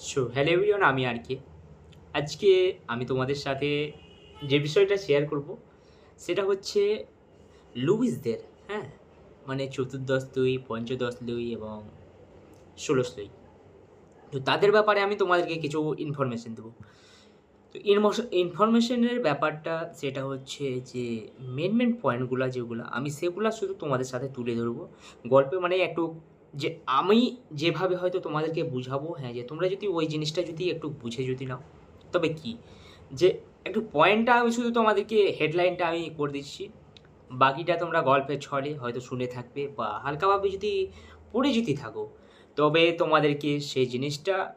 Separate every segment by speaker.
Speaker 1: So hello everyone আমি আর কে আজকে আমি তোমাদের সাথে যে বিষয়টা শেয়ার করব, সেটা হচ্ছে লুইসদের হ্যাঁ? মানে চতুর্দশ দুই পঞ্চদশ দুই এবং ষোলশ দুই তো তাদের ব্যাপারে আমি তোমাদেরকে কিছু ইনফরমেশন দেবো। তো ইনফরমেশনের ব্যাপারটা সেটা হচ্ছে যে মেন মেন পয়েন্টগুলো যেগুলো, আমি সেগুলো শুধু তোমাদের সাথে তুলে ধরবো। গল্পে মানে একটু যে আমি যেভাবে হয়তো তোমাদেরকে বুঝাবো হ্যাঁ যে তোমরা যদি ওই জিনিসটা যদি একটু বুঝে যদি নাও, তবে কি? যে একটু পয়েন্টটা আমি শুধু তোমাদেরকে হেডলাইনটা আমি করে দিচ্ছি। বাকিটা তোমরা গল্পের ছলে হয়তো শুনে থাকবে বা হালকাভাবে যদি পড়ে যদি থাকো, তবে তোমাদেরকে সেই জিনিসটা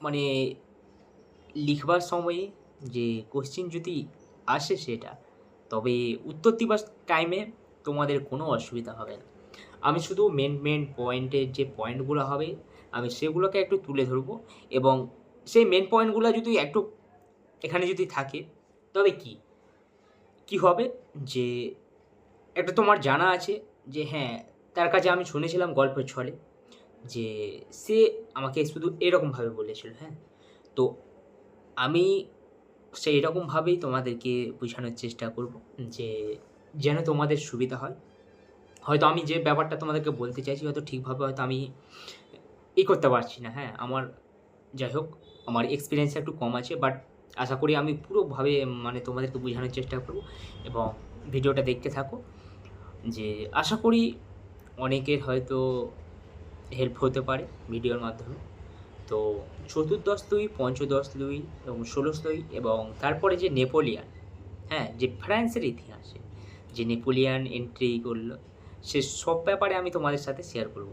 Speaker 1: মানে লিখবার সময়ে যে কোশ্চিন যদি আসে সেটা, তবে উত্তর দিবার টাইমে তোমাদের কোনো অসুবিধা হবে না। আমি শুধু মেন মেন পয়েন্টের যে পয়েন্টগুলো হবে, আমি সেগুলোকে একটু তুলে ধরবো এবং সেই মেন পয়েন্টগুলো যদি একটু এখানে যদি থাকে, তবে কি? কি হবে? যে একটা তোমার জানা আছে যে হ্যাঁ তার কাছে আমি শুনেছিলাম গল্পের ছলে যে সে আমাকে শুধু এরকমভাবে বলেছিল হ্যাঁ? তো আমি সেই রকমভাবেই তোমাদেরকে বোঝানোর চেষ্টা করব যে যেন তোমাদের সুবিধা হয়। হয়তো আমি যে ব্যাপারটা তোমাদেরকে বলতে চাইছি হয়তো ঠিকভাবে হয়তো আমি ই করতে পারছি না হ্যাঁ আমার যাই হোক, আমার এক্সপিরিয়েন্স একটু কম আছে বাট আশা করি আমি পুরোভাবে মানে তোমাদেরকে বোঝানোর চেষ্টা করব এবং ভিডিওটা দেখতে থাকো। যে আশা করি অনেকের হয়তো হেল্প হতে পারে ভিডিওর মাধ্যমে। তো চতুর্দশ দুই, পঞ্চদশ দুই এবং ষোলশ দুই এবং তারপরে যে নেপোলিয়ান হ্যাঁ যে ফ্রান্সের ইতিহাসে যে নেপোলিয়ান এন্ট্রি করল সে সব ব্যাপারে আমি তোমাদের সাথে শেয়ার করব।